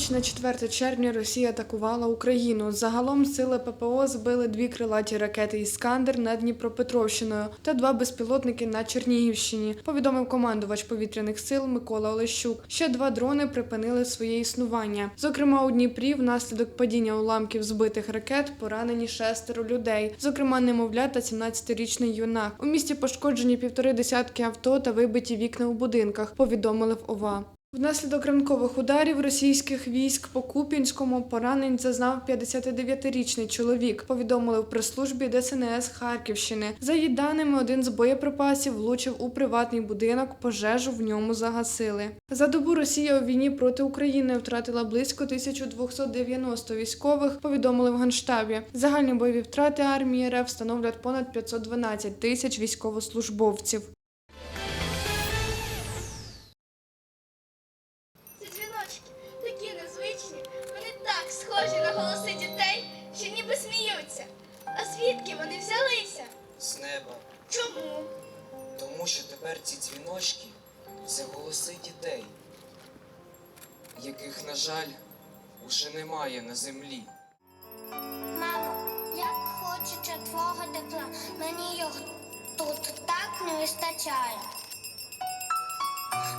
ніч на 4 червня Росія атакувала Україну. Загалом сили ППО збили дві крилаті ракети Іскандер над Дніпропетровщиною та два безпілотники на Чернігівщині. Повідомив командувач повітряних сил Микола Олещук. Ще два дрони припинили своє існування. Зокрема, у Дніпрі внаслідок падіння уламків збитих ракет поранені шестеро людей, зокрема немовля та 17-річний юнак. У місті пошкоджені півтори десятки авто та вибиті вікна у будинках. Повідомили в ОВА. Внаслідок ранкових ударів російських військ по Куп'янському поранень зазнав 59-річний чоловік. Повідомили в прес-службі ДСНС Харківщини. За її даними, один з боєприпасів влучив у приватний будинок, пожежу в ньому загасили. За добу Росія у війні проти України втратила близько 1290 військових. Повідомили в Генштабі. Загальні бойові втрати армії РФ становлять понад 512 тисяч військовослужбовців. Тепер ці дзвіночки це голоси дітей, яких, на жаль, уже немає на землі. Мамо, як хочеться твого тепла, мені його тут так не вистачає.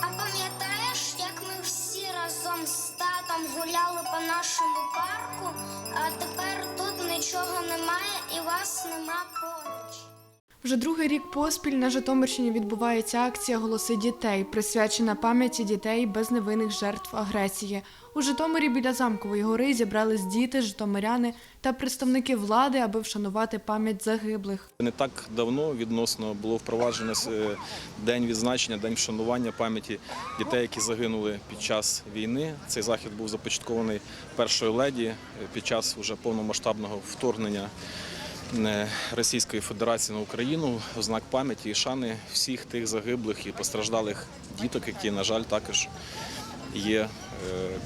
А пам'ятаєш, як ми всі разом з татом гуляли по нашому парку, а тепер тут нічого немає і вас нема поруч. Вже другий рік поспіль на Житомирщині відбувається акція Голоси дітей, присвячена пам'яті дітей без невинних жертв агресії. У Житомирі біля замкової гори зібрались діти, житомиряни та представники влади, аби вшанувати пам'ять загиблих. Не так давно відносно було впроваджено е, день відзначення, день вшанування пам'яті дітей, які загинули під час війни. Цей захід був започаткований першою леді е, під час уже повномасштабного вторгнення Російської Федерації на Україну в знак пам'яті і шани всіх тих загиблих і постраждалих діток, які, на жаль, також є е,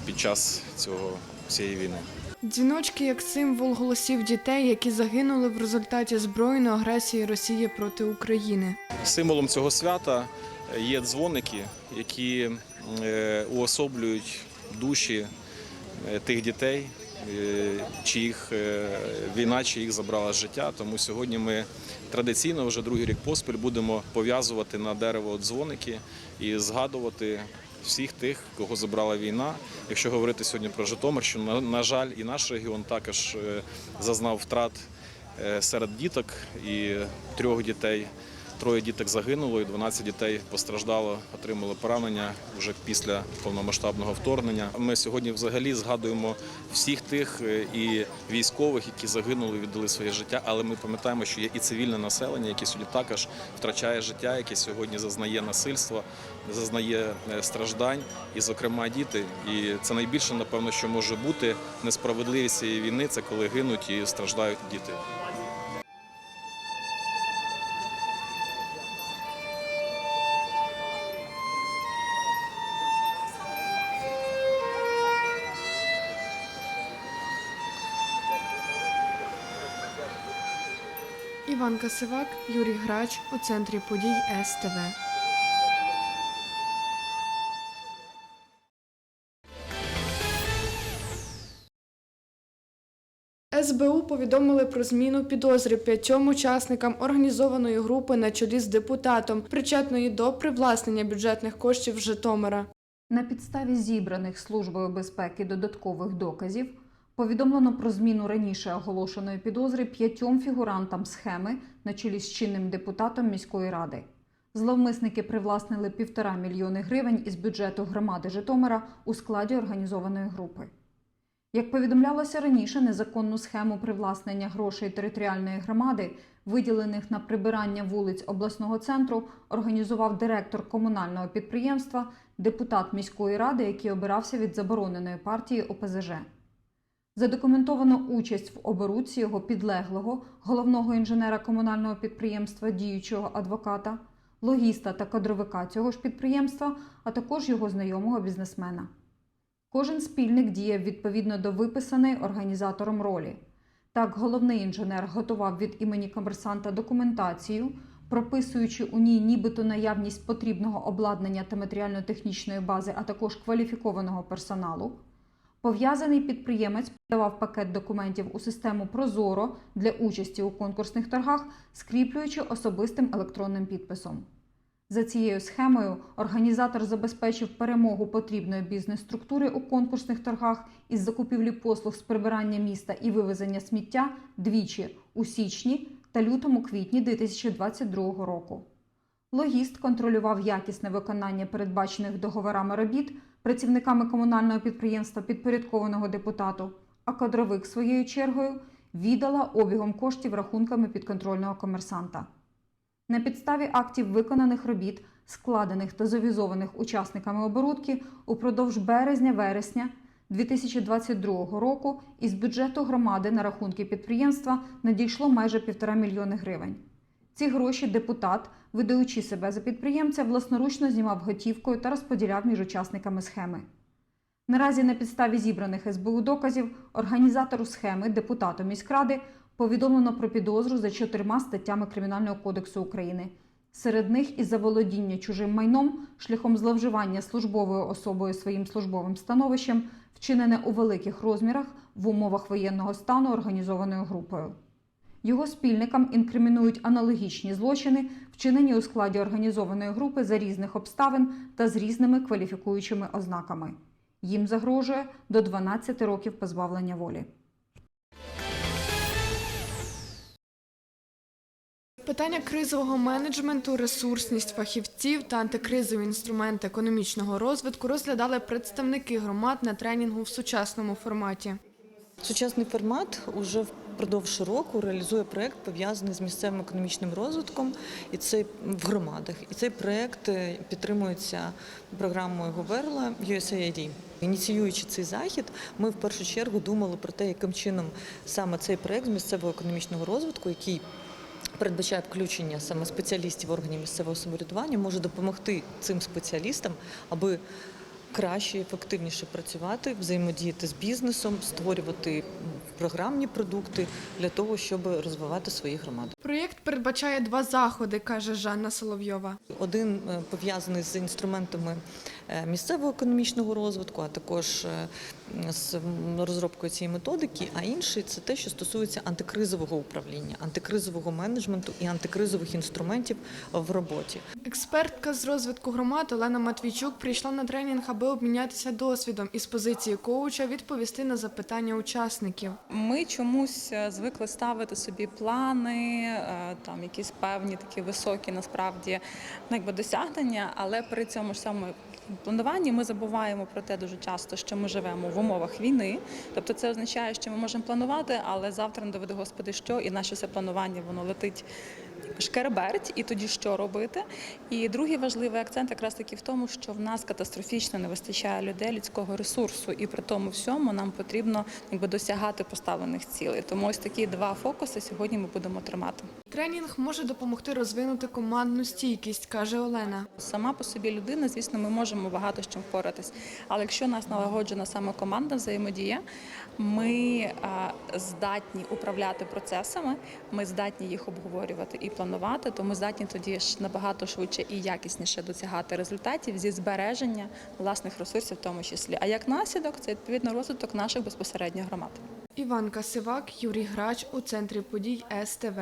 під час цього цієї війни. Дзвіночки як символ голосів дітей, які загинули в результаті збройної агресії Росії проти України. Символом цього свята є дзвоники, які е, уособлюють душі е, тих дітей, е, чиїх е, війна, чиїх забрала життя. Тому сьогодні ми традиційно вже другий рік поспіль будемо пов'язувати на дерево дзвоники і згадувати всіх тих, кого забрала війна. Якщо говорити сьогодні про Житомирщину, на, жаль, і наш регіон також е, зазнав втрат серед діток і трьох дітей. Троє діток загинуло, і 12 дітей постраждало, отримали поранення вже після повномасштабного вторгнення. Ми сьогодні взагалі згадуємо всіх тих е, і військових, які загинули, віддали своє життя. Але ми пам'ятаємо, що є і цивільне населення, яке сьогодні також втрачає життя, яке сьогодні зазнає насильства, зазнає е, страждань, і, зокрема, діти. І це найбільше, напевно, що може бути несправедливість цієї війни. Це коли гинуть і страждають діти. Іван Касивак, Юрій Грач у центрі подій СТВ. СБУ повідомили про зміну підозри п'ятьом учасникам організованої групи на чолі з депутатом, причетної до привласнення бюджетних коштів Житомира. На підставі зібраних Службою безпеки додаткових доказів повідомлено про зміну раніше оголошеної підозри п'ятьом фігурантам схеми на чолі з чинним депутатом міської ради. Зловмисники привласнили півтора мільйони гривень із бюджету громади Житомира у складі організованої групи. Як повідомлялося раніше, незаконну схему привласнення грошей територіальної громади, виділених на прибирання вулиць обласного центру, організував директор комунального підприємства, депутат міської ради, який обирався від забороненої партії ОПЗЖ. Задокументовано участь в оборудці його підлеглого, головного інженера комунального підприємства, діючого адвоката, логіста та кадровика цього ж підприємства, а також його знайомого бізнесмена. Кожен спільник діяв відповідно до виписаної організатором ролі. Так, головний інженер готував від імені комерсанта документацію, прописуючи у ній нібито наявність потрібного обладнання та матеріально-технічної бази, а також кваліфікованого персоналу. Пов'язаний підприємець подавав пакет документів у систему Прозоро для участі у конкурсних торгах, скріплюючи особистим електронним підписом. За цією схемою організатор забезпечив перемогу потрібної бізнес-структури у конкурсних торгах із закупівлі послуг з прибирання міста і вивезення сміття двічі у січні та лютому-квітні 2022 року. Логіст контролював якісне виконання передбачених договорами робіт працівниками комунального підприємства, підпорядкованого депутату, а кадровик своєю чергою віддала обігом коштів рахунками підконтрольного комерсанта. На підставі актів виконаних робіт, складених та завізованих учасниками оборудки упродовж березня-вересня 2022 року із бюджету громади на рахунки підприємства надійшло майже півтора мільйони гривень. Ці гроші депутат, видаючи себе за підприємця, власноручно знімав готівкою та розподіляв між учасниками схеми. Наразі на підставі зібраних СБУ доказів організатору схеми, депутату міськради, повідомлено про підозру за чотирма статтями Кримінального кодексу України. Серед них і заволодіння чужим майном шляхом зловживання службовою особою своїм службовим становищем, вчинене у великих розмірах в умовах воєнного стану організованою групою. Його спільникам інкримінують аналогічні злочини, вчинені у складі організованої групи за різних обставин та з різними кваліфікуючими ознаками. Їм загрожує до 12 років позбавлення волі. Питання кризового менеджменту, ресурсність фахівців та антикризові інструменти економічного розвитку розглядали представники громад на тренінгу в сучасному форматі. Сучасний формат уже впродовж року реалізує проект пов'язаний з місцевим економічним розвитком і це в громадах. І цей проект е, підтримується програмою Говерла USAID. Ініціюючи цей захід, ми в першу чергу думали про те, яким чином саме цей проект з місцевого економічного розвитку, який передбачає включення саме спеціалістів органів місцевого самоврядування, може допомогти цим спеціалістам, аби краще, ефективніше працювати, взаємодіяти з бізнесом, створювати м, програмні продукти для того, щоб розвивати свої громади. Проєкт передбачає два заходи, каже Жанна Соловйова. Один е, пов'язаний з інструментами е, місцевого економічного розвитку, а також е, з розробкою цієї методики. А інший це те, що стосується антикризового управління, антикризового менеджменту і антикризових інструментів в роботі. Експертка з розвитку громад Олена Матвійчук прийшла на тренінг, аби обмінятися досвідом і з позиції коуча відповісти на запитання учасників. Ми чомусь е, звикли ставити собі плани, е, там якісь певні такі високі насправді ну, якби досягнення, але при цьому ж самому плануванні ми забуваємо про те дуже часто, що ми живемо в умовах війни. Тобто це означає, що ми можемо планувати, але завтра не доведе Господи, що і наше все планування воно летить шкереберть, і тоді що робити. І другий важливий акцент якраз таки в тому, що в нас катастрофічно не вистачає людей людського ресурсу, і при тому всьому нам потрібно якби досягати поставлених цілей. Тому ось такі два фокуси сьогодні ми будемо тримати. Тренінг може допомогти розвинути командну стійкість, каже Олена. Сама по собі людина, звісно, ми можемо багато з чим впоратись. Але якщо у нас налагоджена саме команда взаємодія, ми здатні управляти процесами, ми здатні їх обговорювати і планувати, то ми здатні тоді ж набагато швидше і якісніше досягати результатів зі збереження власних ресурсів, в тому числі. А як наслідок, це відповідно розвиток наших безпосередньо громад. Іванка Сивак, Юрій Грач у центрі подій СТВ.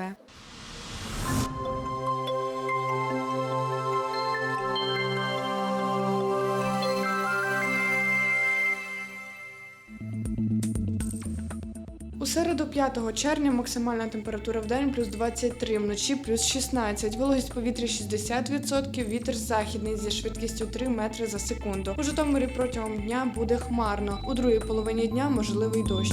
У середу 5 червня максимальна температура в день плюс 23, вночі плюс 16, вологість повітря 60%, вітер західний зі швидкістю 3 метри за секунду. У Житомирі протягом дня буде хмарно. У другій половині дня можливий дощ.